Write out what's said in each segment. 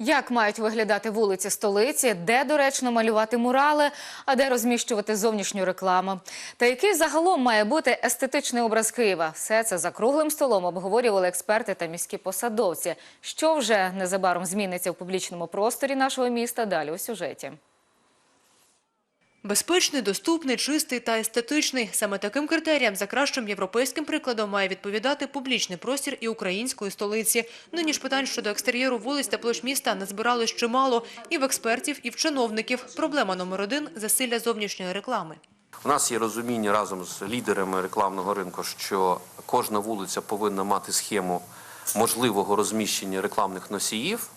Як мають виглядати вулиці столиці, де доречно малювати мурали, а де розміщувати зовнішню рекламу? Та який загалом має бути естетичний образ Києва? Все це за круглим столом обговорювали експерти та міські посадовці. Що вже незабаром зміниться в публічному просторі нашого міста? Далі у сюжеті. Безпечний, доступний, чистий та естетичний. Саме таким критеріям за кращим європейським прикладом має відповідати публічний простір і української столиці. Нині ж питань щодо екстер'єру вулиць та площ міста назбиралось чимало і в експертів, і в чиновників. Проблема номер один – засилля зовнішньої реклами. У нас є розуміння разом з лідерами рекламного ринку, що кожна вулиця повинна мати схему можливого розміщення рекламних носіїв,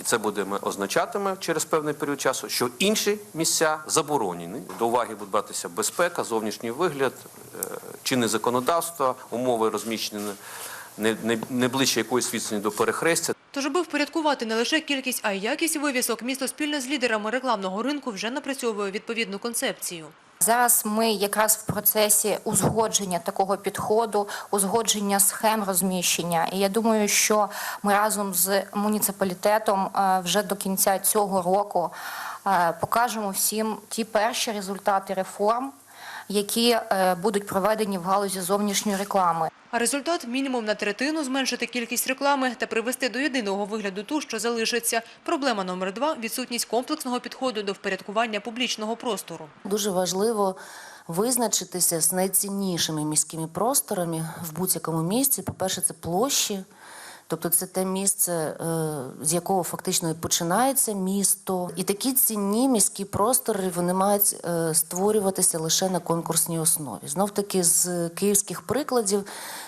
і це буде означатиме через певний період часу, що інші місця заборонені. До уваги буде братися безпека, зовнішній вигляд, е, чинне законодавство, умови розміщення не, не, не ближче якоїсь відстані до перехрестя. Тож, аби впорядкувати не лише кількість, а й якість вивісок, місто спільно з лідерами рекламного ринку вже напрацьовує відповідну концепцію. Зараз ми якраз в процесі узгодження такого підходу, узгодження схем розміщення. І я думаю, що ми разом з муніципалітетом е, вже до кінця цього року е, покажемо всім ті перші результати реформ, які е, будуть проведені в галузі зовнішньої реклами. А результат – мінімум на третину зменшити кількість реклами та привести до єдиного вигляду ту, що залишиться. Проблема номер два – відсутність комплексного підходу до впорядкування публічного простору. Дуже важливо визначитися з найціннішими міськими просторами в будь-якому місці. По-перше, це площі. Тобто це те місце, е, з якого фактично і починається місто. І такі цінні міські простори вони мають е, створюватися лише на конкурсній основі. Знов таки з київських прикладів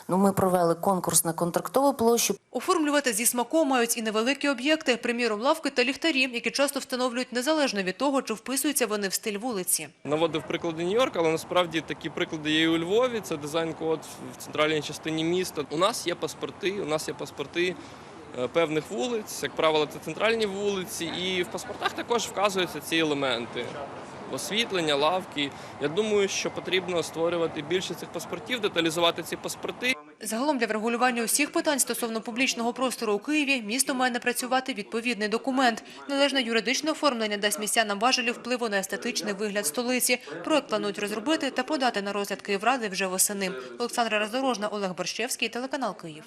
ну, ми провели конкурс на контрактову площу. Оформлювати зі смаком мають і невеликі об'єкти, приміром лавки та ліхтарі, які часто встановлюють незалежно від того, чи вписуються вони в стиль вулиці. Наводив приклади Нью-Йорка, але насправді такі приклади є і у Львові. Це дизайн-код в центральній частині міста. У нас є паспорти, у нас є паспорти е, певних вулиць, як правило, це центральні вулиці, і в паспортах також вказуються ці елементи. Освітлення, лавки. Я думаю, що потрібно створювати більше цих паспортів, деталізувати ці паспорти. Загалом для врегулювання усіх питань стосовно публічного простору у Києві місто має напрацювати відповідний документ. Належне юридичне оформлення дасть містянам важелі впливу на естетичний вигляд столиці. Проект планують розробити та подати на розгляд Київради вже восени. Олександра Роздорожна, Олег Борщевський, телеканал Київ.